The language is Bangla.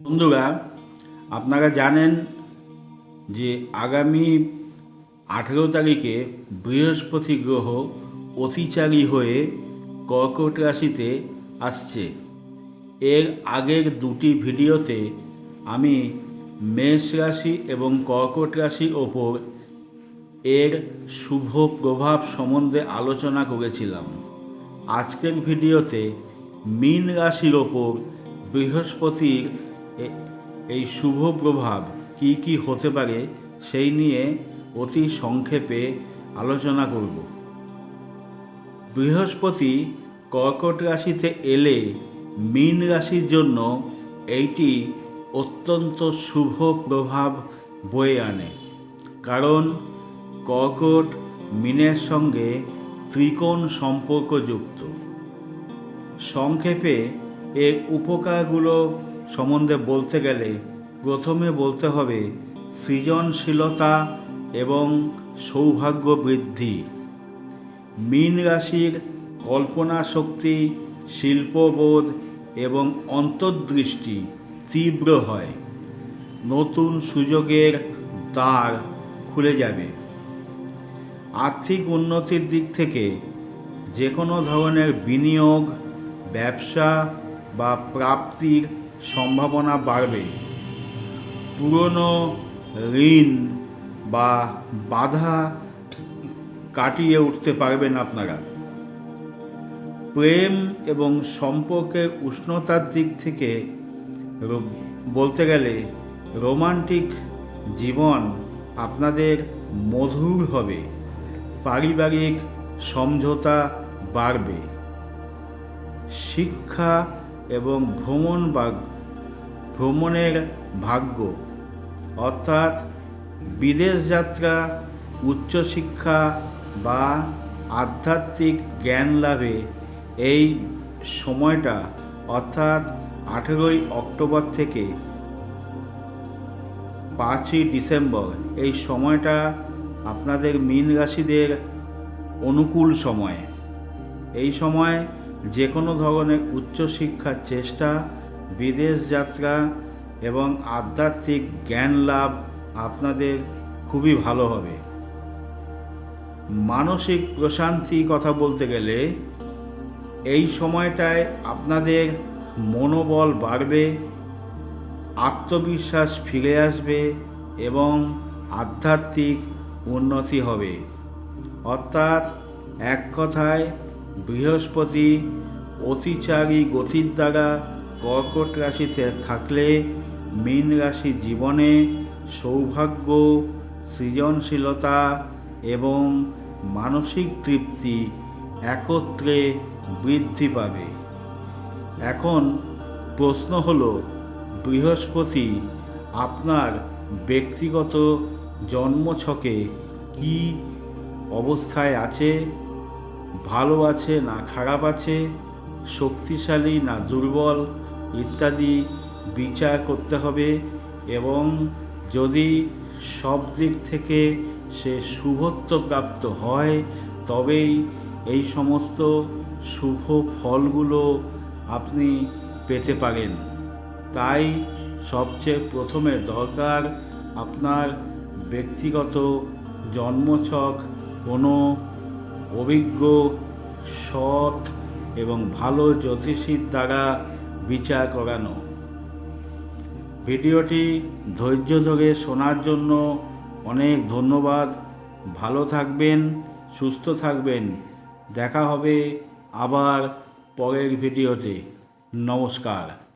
বন্ধুরা আপনারা জানেন যে আগামী আঠেরো তারিখে বৃহস্পতি গ্রহ অতিচারী হয়ে কর্কট রাশিতে আসছে। এর আগের দুটি ভিডিওতে আমি মেষ রাশি এবং কর্কট রাশির ওপর এর শুভ প্রভাব সম্বন্ধে আলোচনা করেছিলাম। আজকের ভিডিওতে মীন রাশির ওপর বৃহস্পতির এই শুভ প্রভাব কি কি হতে পারে সেই নিয়ে অতি সংক্ষেপে আলোচনা করব। বৃহস্পতি কর্কট রাশিতে এলে মীন রাশির জন্য এইটি অত্যন্ত শুভ প্রভাব বয়ে আনে। কারণ কর্কট মিনের সঙ্গে ত্রিকোণ সম্পর্কযুক্ত। সংক্ষেপে এর উপকারগুলো সম্বন্ধে বলতে গেলে প্রথমে বলতে হবে সৃজনশীলতা এবং সৌভাগ্য বৃদ্ধি মীন রাশির কল্পনা শক্তি শিল্পবোধ এবং অন্তর্দৃষ্টি তীব্র হয়। নতুন সুযোগের দ্বার খুলে যাবে। আর্থিক উন্নতির দিক থেকে যে কোনো ধরনের বিনিয়োগ, ব্যবসা বা প্রাপ্তির সম্ভাবনা বাড়বে। পুরনো ঋণ বা বাধা কাটিয়ে উঠতে পারবেন আপনারা। প্রেম এবং সম্পর্কের উষ্ণতার দিক থেকে বলতে গেলে রোমান্টিক জীবন আপনাদের মধুর হবে। পারিবারিক সমঝোতা বাড়বে। শিক্ষা এবং ভ্রমণ বা ভ্রমণের ভাগ্য, অর্থাৎ বিদেশ যাত্রা উচ্চশিক্ষা বা আধ্যাত্মিক জ্ঞান লাভে এই সময়টা, অর্থাৎ আঠেরোই অক্টোবর থেকে পাঁচই ডিসেম্বর, এই সময়টা আপনাদের মীন রাশিদের অনুকূল সময়। এই সময় যে কোনো ধরনের উচ্চশিক্ষার চেষ্টা, বিদেশ যাত্রা এবং আধ্যাত্মিক জ্ঞান লাভ আপনাদের খুবই ভালো হবে। মানসিক প্রশান্তি কথা বলতে গেলে, এই সময়টায় আপনাদের মনোবল বাড়বে, আত্মবিশ্বাস ফিরে আসবে এবং আধ্যাত্মিক উন্নতি হবে। অর্থাৎ এক কথায় বৃহস্পতি অতিচারী গতির দ্বারা কর্কট রাশিতে থাকলে মীন রাশি জীবনে সৌভাগ্য, সৃজনশীলতা এবং মানসিক তৃপ্তি একত্রে বৃদ্ধি পাবে। এখন প্রশ্ন হল, বৃহস্পতি আপনার ব্যক্তিগত জন্মছকে কি অবস্থায় আছে? ভালো আছে না খারাপ আছে, শক্তিশালী না দুর্বল ইত্যাদি বিচার করতে হবে এবং যদি সব দিক থেকে সে শুভত্ব প্রাপ্ত হয়, তবেই এই সমস্ত শুভ ফলগুলো আপনি পেতে পারেন। তাই সবচেয়ে প্রথমে দরকার আপনার ব্যক্তিগত জন্মছক কোনো অভিজ্ঞ, সৎ এবং ভালো জ্যোতিষীর দ্বারা বিচার করানো। ভিডিওটি ধৈর্য ধরে শোনার জন্য অনেক ধন্যবাদ। ভালো থাকবেন, সুস্থ থাকবেন। দেখা হবে আবার পরের ভিডিওতে। নমস্কার।